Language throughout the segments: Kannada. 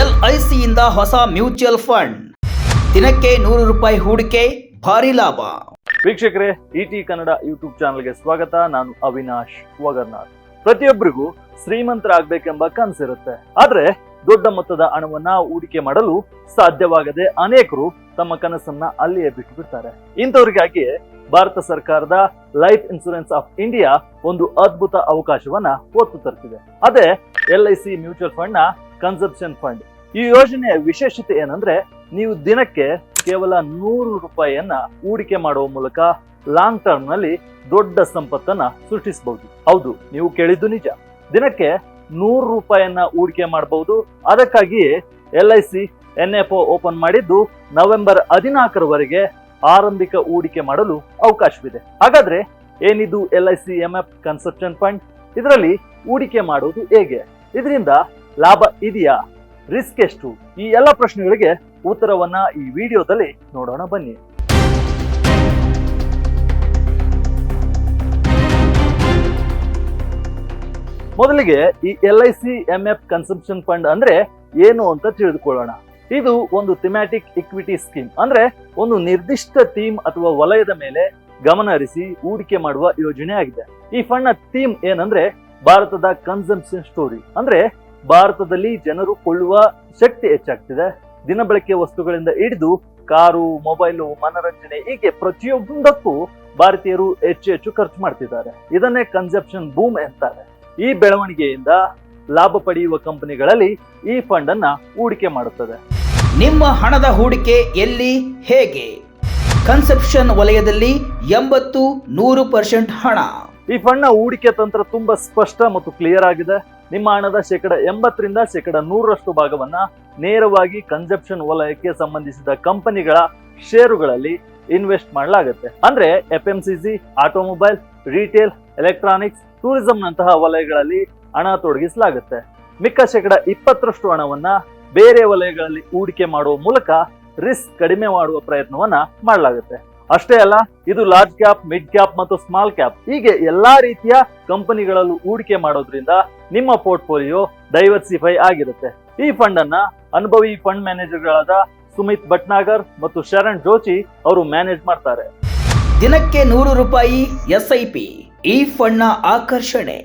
ಎಲ್ಐಸಿಯಿಂದ ಹೊಸ ಮ್ಯೂಚುವಲ್ ಫಂಡ್. ದಿನಕ್ಕೆ ನೂರು ರೂಪಾಯಿ ಹೂಡಿಕೆ, ಭಾರಿ ಲಾಭ. ವೀಕ್ಷಕರೇ ಇಟಿ ಕನ್ನಡ ಯೂಟ್ಯೂಬ್ ಚಾನಲ್ಗೆ ಸ್ವಾಗತ. ನಾನು ಅವಿನಾಶ್ ವಗರ್ನಾಥ್ ಪ್ರತಿಯೊಬ್ಬರಿಗೂ ಶ್ರೀಮಂತರಾಗಬೇಕೆಂಬ ಕನಸಿರುತ್ತೆ. ಆದ್ರೆ ದೊಡ್ಡ ಮೊತ್ತದ ಹಣವನ್ನ ಹೂಡಿಕೆ ಮಾಡಲು ಸಾಧ್ಯವಾಗದೆ ಅನೇಕರು ತಮ್ಮ ಕನಸನ್ನ ಅಲ್ಲಿಯೇ ಬಿಟ್ಟು ಬಿಡ್ತಾರೆ ಇಂಥವ್ರಿಗಾಗಿ ಭಾರತ ಸರ್ಕಾರದ ಲೈಫ್ ಇನ್ಸೂರೆನ್ಸ್ ಆಫ್ ಇಂಡಿಯಾ ಒಂದು ಅದ್ಭುತ ಅವಕಾಶವನ್ನ ಒತ್ತು ತರ್ತಿದೆ. ಅದೇ L I C mutual fund consumption fund. ಈ ಯೋಜನೆಯ ವಿಶೇಷತೆ ಏನಂದ್ರೆ, ನೀವು ದಿನಕ್ಕೆ ಕೇವಲ ನೂರು ರೂಪಾಯಿಯನ್ನ ಹೂಡಿಕೆ ಮಾಡುವ ಮೂಲಕ ಲಾಂಗ್ ಟರ್ಮ್ನಲ್ಲಿ ದೊಡ್ಡ ಸಂಪತ್ತನ್ನ ಸೃಷ್ಟಿಸಬಹುದು. ಹೌದು, ನೀವು ಕೇಳಿದ್ದು ನಿಜ. ದಿನಕ್ಕೆ ನೂರು ರೂಪಾಯಿಯನ್ನ ಹೂಡಿಕೆ ಮಾಡಬಹುದು. ಅದಕ್ಕಾಗಿಯೇ L I C N F open ಮಾಡಿದ್ದು ನವೆಂಬರ್ ಹದಿನಾಲ್ಕರವರೆಗೆ ಆರಂಭಿಕ ಹೂಡಿಕೆ ಮಾಡಲು ಅವಕಾಶವಿದೆ. ಹಾಗಾದ್ರೆ ಏನಿದು L I C M F consumption fund ಇದರಲ್ಲಿ ಹೂಡಿಕೆ ಮಾಡುವುದು ಹೇಗೆ? ಇದರಿಂದ ಲಾಭ ಇದೆಯಾ? ರಿಸ್ಕ್ ಎಷ್ಟು? ಈ ಎಲ್ಲ ಪ್ರಶ್ನೆಗಳಿಗೆ ಉತ್ತರವನ್ನ ಈ ವಿಡಿಯೋದಲ್ಲಿ ನೋಡೋಣ, ಬನ್ನಿ. ಮೊದಲಿಗೆ ಈ L I C M F consumption fund ಅಂದ್ರೆ ಏನು ಅಂತ ತಿಳಿದುಕೊಳ್ಳೋಣ. ಇದು ಒಂದು ಥಿಮ್ಯಾಟಿಕ್ ಇಕ್ವಿಟಿ ಸ್ಕೀಮ್ ಅಂದ್ರೆ ಒಂದು ನಿರ್ದಿಷ್ಟ ಥೀಮ್ ಅಥವಾ ವಲಯದ ಮೇಲೆ ಗಮನ ಹರಿಸಿ ಹೂಡಿಕೆ ಮಾಡುವ ಯೋಜನೆ ಆಗಿದೆ. ಈ ಫಂಡ್ನ ಥೀಮ್ ಏನಂದ್ರೆ ಭಾರತದ ಕನ್ಸಂಪ್ಷನ್ ಸ್ಟೋರಿ ಅಂದ್ರೆ ಭಾರತದಲ್ಲಿ ಜನರು ಕೊಳ್ಳುವ ಶಕ್ತಿ ಹೆಚ್ಚಾಗ್ತಿದೆ. ದಿನಬಳಕೆ ವಸ್ತುಗಳಿಂದ ಹಿಡಿದು ಕಾರು ಮೊಬೈಲು ಮನರಂಜನೆ ಹೀಗೆ ಪ್ರತಿಯೊಂದಕ್ಕೂ ಭಾರತೀಯರು ಹೆಚ್ಚು ಹೆಚ್ಚು ಖರ್ಚು ಮಾಡ್ತಿದ್ದಾರೆ. ಇದನ್ನೇ ಕನ್ಸೆಪ್ಷನ್ ಬೂಮ್ ಅಂತಾರೆ ಈ ಬೆಳವಣಿಗೆಯಿಂದ ಲಾಭ ಪಡೆಯುವ ಕಂಪನಿಗಳಲ್ಲಿ ಈ ಫಂಡ್ ಅನ್ನ ಹೂಡಿಕೆ ಮಾಡುತ್ತದೆ. ನಿಮ್ಮ ಹಣದ ಹೂಡಿಕೆ ಎಲ್ಲಿ ಹೇಗೆ? ಕನ್ಸೆಪ್ಷನ್ ವಲಯದಲ್ಲಿ ಎಂಬತ್ತು ನೂರು ಪರ್ಸೆಂಟ್ ಹಣ. ಈ ಫಂಡ್ ಹೂಡಿಕೆ ತಂತ್ರ ತುಂಬಾ ಸ್ಪಷ್ಟ ಮತ್ತು ಕ್ಲಿಯರ್ ಆಗಿದೆ. ನಿಮ್ಮ ಹಣದ ಶೇಕಡ ಎಂಬತ್ತರಿಂದ ಶೇಕಡ ನೂರರಷ್ಟು ಭಾಗವನ್ನ ನೇರವಾಗಿ ಕನ್ಸೆಪ್ಷನ್ ವಲಯಕ್ಕೆ ಸಂಬಂಧಿಸಿದ ಕಂಪನಿಗಳ ಷೇರುಗಳಲ್ಲಿ ಇನ್ವೆಸ್ಟ್ ಮಾಡಲಾಗುತ್ತೆ. ಅಂದ್ರೆ F M C automobile retail electronics tourism ನಂತಹ ವಲಯಗಳಲ್ಲಿ ಹಣ ತೊಡಗಿಸಲಾಗುತ್ತೆ. ಮಿಕ್ಕ ಶೇಕಡ ಇಪ್ಪತ್ತರಷ್ಟು ಹಣವನ್ನ ಬೇರೆ ವಲಯಗಳಲ್ಲಿ ಹೂಡಿಕೆ ಮಾಡುವ ಮೂಲಕ ರಿಸ್ಕ್ ಕಡಿಮೆ ಮಾಡುವ ಪ್ರಯತ್ನವನ್ನ ಮಾಡಲಾಗುತ್ತೆ. ಅಷ್ಟೇ ಅಲ್ಲ, ಇದು ಲಾರ್ಜ್ ಕ್ಯಾಪ್ ಮಿಡ್ ಕ್ಯಾಪ್ ಮತ್ತು ಸ್ಮಾಲ್ ಕ್ಯಾಪ್ ಹೀಗೆ ಎಲ್ಲಾ ರೀತಿಯ ಕಂಪನಿಗಳಲ್ಲೂ ಹೂಡಿಕೆ ಮಾಡೋದ್ರಿಂದ ನಿಮ್ಮ ಪೋರ್ಟ್ಫೋಲಿಯೋ ಡೈವರ್ಸಿಫೈ ಆಗಿರುತ್ತೆ. ಈ ಫಂಡ್ ಅನ್ನ ಅನುಭವಿ ಫಂಡ್ ಮ್ಯಾನೇಜರ್ಗಳಾದ ಸುಮಿತ್ ಭಟ್ನಾಗರ್ ಮತ್ತು ಶರಣ್ ಜೋಶಿ ಅವರು ಮ್ಯಾನೇಜ್ ಮಾಡ್ತಾರೆ. ದಿನಕ್ಕೆ ನೂರು ರೂಪಾಯಿ ಎಸ್ ಐ ಪಿ ಈ ಫಂಡ್ನ ಆಕರ್ಷಣೆ.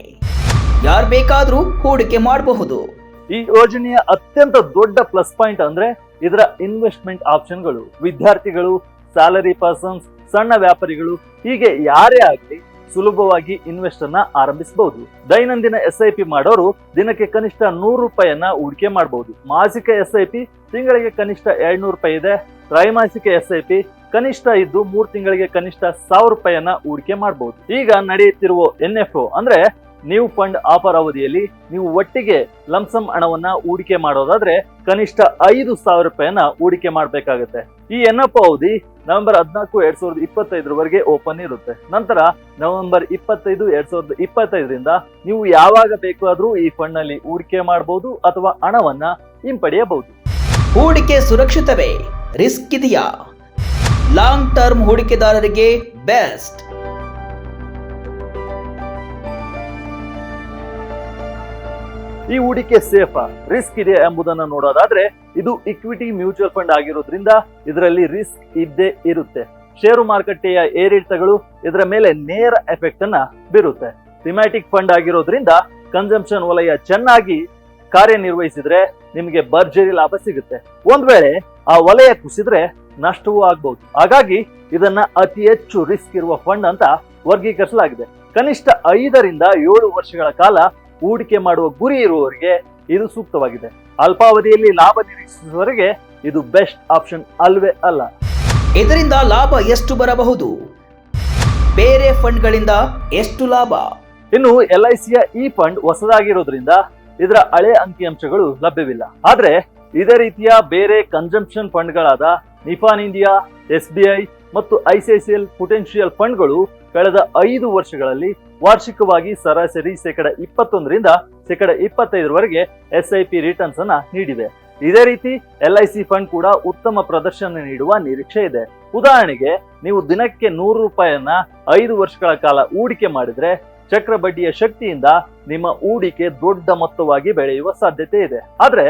ಯಾರು ಬೇಕಾದರೂ ಹೂಡಿಕೆ ಮಾಡಬಹುದು. ಈ ಯೋಜನೆಯ ಅತ್ಯಂತ ದೊಡ್ಡ ಪ್ಲಸ್ ಪಾಯಿಂಟ್ ಅಂದ್ರೆ ಇದರ ಇನ್ವೆಸ್ಟ್ಮೆಂಟ್ ಆಪ್ಷನ್ಗಳು. ವಿದ್ಯಾರ್ಥಿಗಳು ಸ್ಯಾಲರಿ ಪರ್ಸನ್ಸ್ ಸಣ್ಣ ವ್ಯಾಪಾರಿಗಳು ಹೀಗೆ ಯಾರೇ ಆಗಲಿ ಸುಲಭವಾಗಿ ಇನ್ವೆಸ್ಟ್ ಅನ್ನ ಆರಂಭಿಸಬಹುದು. ದೈನಂದಿನ ಎಸ್ ಐ ಪಿ ಮಾಡೋರು ದಿನಕ್ಕೆ ಕನಿಷ್ಠ ನೂರು ರೂಪಾಯಿಯನ್ನ ಹೂಡಿಕೆ ಮಾಡಬಹುದು. ಮಾಸಿಕ ಎಸ್ ಐ ಪಿ ತಿಂಗಳಿಗೆ ಕನಿಷ್ಠ ಎರಡ್ನೂರು ರೂಪಾಯಿ ಇದೆ. ತ್ರೈಮಾಸಿಕ ಎಸ್ ಐ ಪಿ ಕನಿಷ್ಠ ಇದ್ದು ಮೂರು ತಿಂಗಳಿಗೆ ಕನಿಷ್ಠ ಸಾವಿರ ರೂಪಾಯಿಯನ್ನ ಹೂಡಿಕೆ ಮಾಡಬಹುದು. ಈಗ ನಡೆಯುತ್ತಿರುವ ಎನ್ ಎಫ್ ಅಂದ್ರೆ ನ್ಯೂ ಫಂಡ್ ಆಫರ್ ಅವಧಿಯಲ್ಲಿ ನೀವು ಒಟ್ಟಿಗೆ ಲಂಸಮ್ ಹಣವನ್ನ ಹೂಡಿಕೆ ಮಾಡೋದಾದ್ರೆ ಕನಿಷ್ಠ ಐದು ಸಾವಿರ ರೂಪಾಯಿಯನ್ನ ಹೂಡಿಕೆ ಮಾಡಬೇಕಾಗುತ್ತೆ. ಈ ಎನ್ ಎಫ್ ಅವಧಿ ನವೆಂಬರ್ ಹದಿನಾಲ್ಕು ಎರಡ್ ಸಾವಿರದ ಇಪ್ಪತ್ತೈದರವರೆಗೆ ಓಪನ್ ಇರುತ್ತೆ. ನಂತರ ನವೆಂಬರ್ ಇಪ್ಪತ್ತೈದು ಎರಡ್ ಸಾವಿರದ ಇಪ್ಪತ್ತೈದರಿಂದ ನೀವು ಯಾವಾಗ ಬೇಕಾದರೂ ಈ ಫಂಡ್ನಲ್ಲಿ ಹೂಡಿಕೆ ಮಾಡಬಹುದು ಅಥವಾ ಹಣವನ್ನ ಹಿಂಪಡೆಯಬಹುದು. ಹೂಡಿಕೆ ಸುರಕ್ಷಿತವೇ? ರಿಸ್ಕ್ ಇದೆಯಾ? ಲಾಂಗ್ ಟರ್ಮ್ ಹೂಡಿಕೆದಾರರಿಗೆ ಬೆಸ್ಟ್. ಈ ಹೂಡಿಕೆ ಸೇಫಾ? ರಿಸ್ಕ್ ಇದೆ ಎಂಬುದನ್ನ ನೋಡೋದಾದ್ರೆ ಇದು ಇಕ್ವಿಟಿ ಮ್ಯೂಚುವಲ್ ಫಂಡ್ ಆಗಿರೋದ್ರಿಂದ ಇದರಲ್ಲಿ ರಿಸ್ಕ್ ಇದ್ದೇ ಇರುತ್ತೆ. ಷೇರು ಮಾರುಕಟ್ಟೆಯ ಏರಿಳಿತಗಳು ಇದರ ಮೇಲೆ ನೇರ ಎಫೆಕ್ಟ್ ಅನ್ನ ಬೀರುತ್ತೆ. ಥಿಮ್ಯಾಟಿಕ್ ಫಂಡ್ ಆಗಿರೋದ್ರಿಂದ ಕನ್ಸಂಪ್ಷನ್ ವಲಯ ಚೆನ್ನಾಗಿ ಕಾರ್ಯನಿರ್ವಹಿಸಿದ್ರೆ ನಿಮಗೆ ಭರ್ಜರಿ ಲಾಭ ಸಿಗುತ್ತೆ. ಒಂದ್ ವೇಳೆ ಆ ವಲಯ ಕುಸಿದ್ರೆ ನಷ್ಟವೂ ಆಗ್ಬಹುದು ಹಾಗಾಗಿ ಇದನ್ನ ಅತಿ ಹೆಚ್ಚು ರಿಸ್ಕ್ ಇರುವ ಫಂಡ್ ಅಂತ ವರ್ಗೀಕರಿಸಲಾಗಿದೆ. ಕನಿಷ್ಠ ಐದರಿಂದ ಏಳು ವರ್ಷಗಳ ಕಾಲ ಹೂಡಿಕೆ ಮಾಡುವ ಗುರಿ ಇರುವವರಿಗೆ ಇದು ಸೂಕ್ತವಾಗಿದೆ. ಅಲ್ಪಾವಧಿಯಲ್ಲಿ ಲಾಭ ನಿರೀಕ್ಷಿಸುವವರಿಗೆ ಇದು ಬೆಸ್ಟ್ ಆಪ್ಷನ್ ಅಲ್ವೇ ಅಲ್ಲ. ಇದರಿಂದ ಲಾಭ ಎಷ್ಟು ಬರಬಹುದು? ಬೇರೆ ಫಂಡ್ಗಳಿಂದ ಎಷ್ಟು ಲಾಭ? ಇನ್ನು ಎಲ್ ಐ ಸಿಯ ಈ ಫಂಡ್ ಹೊಸದಾಗಿರೋದ್ರಿಂದ ಇದರ ಹಳೆ ಅಂಕಿಅಂಶಗಳು ಲಭ್ಯವಿಲ್ಲ. ಆದ್ರೆ ಇದೇ ರೀತಿಯ ಬೇರೆ consumption ಫಂಡ್ಗಳಾದ Nippon India S B I ಮತ್ತು ಐಸಿಐಸಿಎಲ್ ಪೊಟೆನ್ಶಿಯಲ್ ಫಂಡ್ಗಳು ಕಳೆದ ಐದು ವರ್ಷಗಳಲ್ಲಿ ವಾರ್ಷಿಕವಾಗಿ ಸರಾಸರಿ ಶೇಕಡ ಇಪ್ಪತ್ತೊಂದರಿಂದ ಶೇಕಡ ಇಪ್ಪತ್ತೈದರವರೆಗೆ ಎಸ್ ಐ ಪಿ ರಿಟರ್ನ್ಸ್ ಅನ್ನ ನೀಡಿದೆ ಇದೇ ರೀತಿ ಎಲ್ ಐ ಸಿ ಫಂಡ್ ಕೂಡ ಉತ್ತಮ ಪ್ರದರ್ಶನ ನೀಡುವ ನಿರೀಕ್ಷೆ ಇದೆ. ಉದಾಹರಣೆಗೆ, ನೀವು ದಿನಕ್ಕೆ ನೂರು ರೂಪಾಯಿಯನ್ನ ಐದು ವರ್ಷಗಳ ಕಾಲ ಹೂಡಿಕೆ ಮಾಡಿದ್ರೆ ಚಕ್ರ ಬಡ್ಡಿಯ ಶಕ್ತಿಯಿಂದ ನಿಮ್ಮ ಹೂಡಿಕೆ ದೊಡ್ಡ ಮೊತ್ತವಾಗಿ ಬೆಳೆಯುವ ಸಾಧ್ಯತೆ ಇದೆ. ಆದ್ರೆ,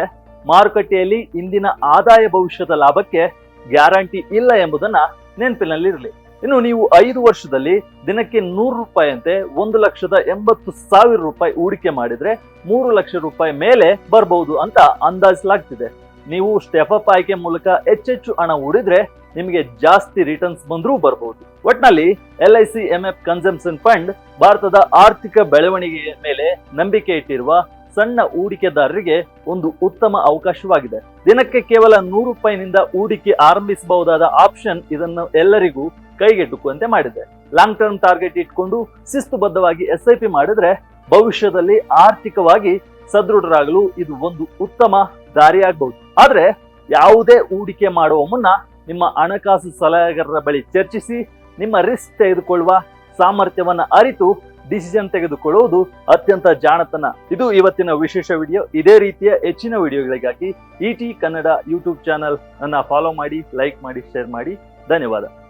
ಮಾರುಕಟ್ಟೆಯಲ್ಲಿ ಇಂದಿನ ಆದಾಯ ಭವಿಷ್ಯದ ಲಾಭಕ್ಕೆ ಗ್ಯಾರಂಟಿ ಇಲ್ಲ ಎಂಬುದನ್ನ ನೆನಪಿನಲ್ಲಿರಲಿ. ಇನ್ನು ನೀವು ಐದು ವರ್ಷದಲ್ಲಿ ದಿನಕ್ಕೆ ನೂರು ರೂಪಾಯಿಯಂತೆ ಒಂದು ಲಕ್ಷದ ಎಂಬತ್ತು ಸಾವಿರ ರೂಪಾಯಿ ಹೂಡಿಕೆ ಮಾಡಿದ್ರೆ ಮೂರು ಲಕ್ಷ ರೂಪಾಯಿ ಮೇಲೆ ಬರಬಹುದು ಅಂತ ಅಂದಾಜಿಸಲಾಗ್ತಿದೆ. ನೀವು ಸ್ಟೆಪ್ ಆಯ್ಕೆ ಮೂಲಕ ಹೆಚ್ಚೆಚ್ಚು ಹಣ ಹೂಡಿದ್ರೆ ನಿಮಗೆ ಜಾಸ್ತಿ ರಿಟರ್ನ್ಸ್ ಬಂದರೂ ಬರಬಹುದು ಒಟ್ನಲ್ಲಿ L I C M F consumption fund ಭಾರತದ ಆರ್ಥಿಕ ಬೆಳವಣಿಗೆಯ ಮೇಲೆ ನಂಬಿಕೆ ಇಟ್ಟಿರುವ ಸಣ್ಣ ಹೂಡಿಕೆದಾರರಿಗೆ ಒಂದು ಉತ್ತಮ ಅವಕಾಶವಾಗಿದೆ. ದಿನಕ್ಕೆ ಕೇವಲ ನೂರು ರೂಪಾಯಿನಿಂದ ಹೂಡಿಕೆ ಆರಂಭಿಸಬಹುದಾದ ಆಪ್ಷನ್ ಇದನ್ನು ಎಲ್ಲರಿಗೂ ಕೈಗೆಟುಕುವಂತೆ ಮಾಡಿದೆ ಲಾಂಗ್ ಟರ್ಮ್ ಟಾರ್ಗೆಟ್ ಇಟ್ಕೊಂಡು ಶಿಸ್ತುಬದ್ಧವಾಗಿ ಎಸ್ ಐ ಪಿ ಮಾಡಿದ್ರೆ ಭವಿಷ್ಯದಲ್ಲಿ ಆರ್ಥಿಕವಾಗಿ ಸದೃಢರಾಗಲು ಇದು ಒಂದು ಉತ್ತಮ ದಾರಿಯಾಗಬಹುದು ಆದ್ರೆ ಯಾವುದೇ ಹೂಡಿಕೆ ಮಾಡುವ ಮುನ್ನ ನಿಮ್ಮ ಹಣಕಾಸು ಸಲಹೆಗಾರರ ಬಳಿ ಚರ್ಚಿಸಿ, ನಿಮ್ಮ ರಿಸ್ಕ್ ತೆಗೆದುಕೊಳ್ಳುವ ಸಾಮರ್ಥ್ಯವನ್ನ ಅರಿತು ಡಿಸಿಷನ್ ತೆಗೆದುಕೊಳ್ಳುವುದು ಅತ್ಯಂತ ಜಾಣತನ. ಇದು ಇವತ್ತಿನ ವಿಶೇಷ ವಿಡಿಯೋ. ಇದೇ ರೀತಿಯ ಹೆಚ್ಚಿನ ವಿಡಿಯೋಗಳಿಗಾಗಿ E T Kannada YouTube channel ಅನ್ನ ಫಾಲೋ ಮಾಡಿ ಲೈಕ್ ಮಾಡಿ ಶೇರ್ ಮಾಡಿ. ಧನ್ಯವಾದ.